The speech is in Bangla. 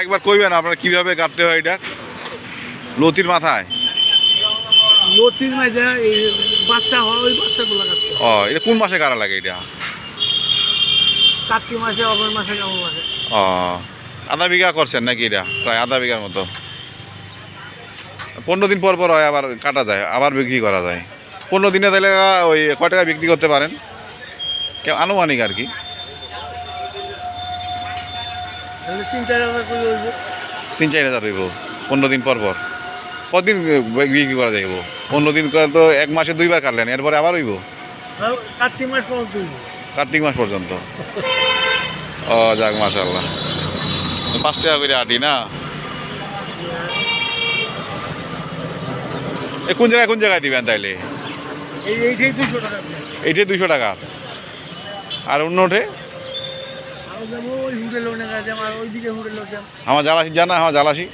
একবার কইবেন আপনার কীভাবে কাটতে হয় এটা? লতির মাথায়? লতির মাঝে এই বাচ্চা হয় ওই বাচ্চাগুলো কাটতে ও এটা কোন মাসে কাটা লাগে এটা? কার্তিক মাসে অগ্র মাসে কেমন মাসে। ও আধা বিঘা করছেন নাকি এটা? প্রায় আধা বিঘার মতো। পনেরো দিন পর পর হয় আবার কাটা যায় আবার বিক্রি করা যায়। পনেরো দিনে তাহলে ওই কয় টাকা বিক্রি করতে পারেন? আনুমানিক আর কি। তাহলে তিন চার হাজার করে হইব। তিন চার হাজার হইব। পনেরো দিন পর পর। কদিন বিক্রি করা যাইব পনেরো দিন করে তো এক মাসে দুইবার কাটলেন এরপরে আবার হইব? কার্তিক মাস পর্যন্ত কার্তিক মাস পর্যন্ত? ও যাক মাশাল্লাহ পাঁচ টাকা করে আটি না? এ কোন জায়গায় কোন জায়গায় দিবেন তাইলে? এই এইটাই দুশো টাকা। এইটাই দুশো টাকা। আর অন্য যেমন ওই গেছে আমার ওইদিকে আমার জ্বালাশি জানা আমার জালাসি